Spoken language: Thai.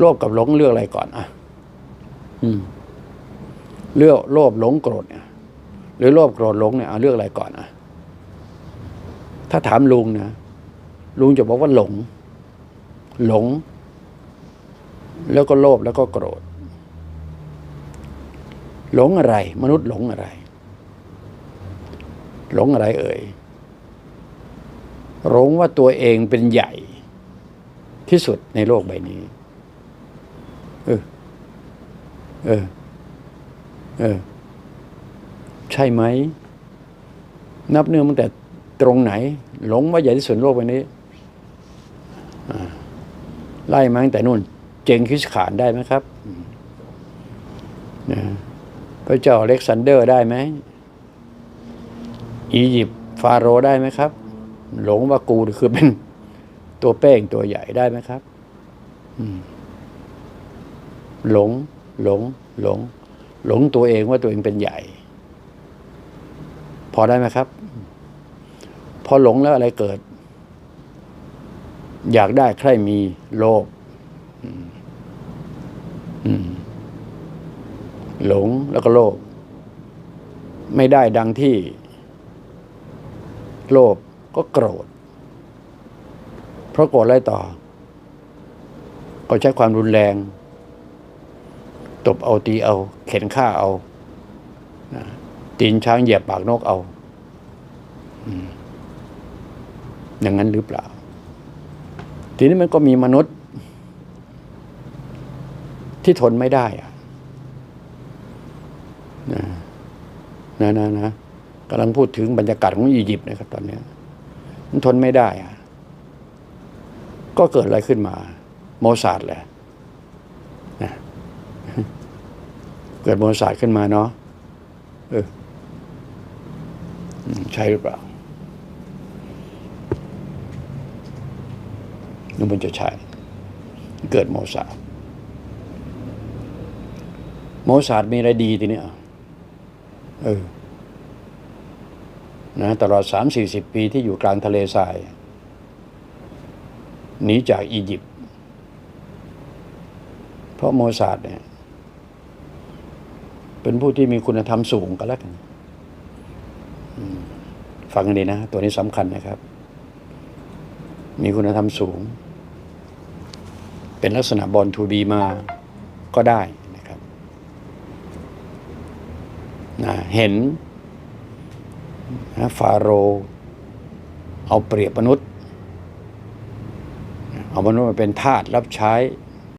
โลภกับหลงเลือกอะไรก่อนอะอืมเลือกโลภหลงโกรธเนี่ยหรือโลภโกรธหลงเนี่ยเอาเลือกอะไรก่อนอะ ถ้าถามลุงนะลุงจะบอกว่าหลง หลง แล้วก็โลภแล้วก็โกรธ หลงอะไร มนุษย์หลงอะไร หลงอะไรเอ่ยหลงว่าตัวเองเป็นใหญ่ที่สุดในโลกใบนี้ เออ เออ เออ ใช่ไหม นับเนื่องตั้งแต่ตรงไหน หลงว่าใหญ่ที่สุดในโลกใบนี้ไล่มาตั้งแต่นู่น เจงคิสขานได้ไหมครับนะพระเจ้าอเล็กซานเดอร์ได้ไหมอียิปต์ฟาโรห์ได้ไหมครับ หลงว่ากูคือเป็นตัวเป้งตัวใหญ่ได้ไหมครับ อืม หลง หลง หลง หลงตัวเองว่าตัวเองเป็นใหญ่ พอได้ไหมครับ พอหลงแล้วอะไรเกิด อยากได้ใครมีโลภหลงแล้วก็โลภไม่ได้ดังที่ โลภก็โกรธ เพราะโกรธอะไรต่อ ก็ใช้ความรุนแรง บเอาตีเอา เข็นฆ่าเอาตีนช้างเหยียบปากนกเอาอย่างนั้นหรือเปล่า ทีนี้มันก็มีมนุษย์ ที่ทนไม่ได้อะนะนะนะนะกำลังพูดถึงบรรยากาศของอียิปต์นะครับตอนนี้มันทนไม่ได้อะก็เกิดอะไรขึ้นมา โมซาดแหละ เกิดโมซาดขึ้นมาเนาะเออใช่หรือเปล่านึกมันจะใช่เกิดโมซาดโมซาดมีอะไรดีทีเนี้ยเออนะตลอดสามสี่สิบปีที่อยู่กลางทะเลทรายหนีจากอียิปต์เพราะโมซาดเนี่ย เป็นผู้ที่มีคุณธรรมสูงก็แล้วกันฟังกันดีนะ ตัวนี้สำคัญนะครับ มีคุณธรรมสูง เป็นลักษณะบอลทูบีมาก็ได้นะครับนะเห็นนะฟาโร เอาเปรียบมนุษย์ เอามนุษย์มาเป็นทาสรับใช้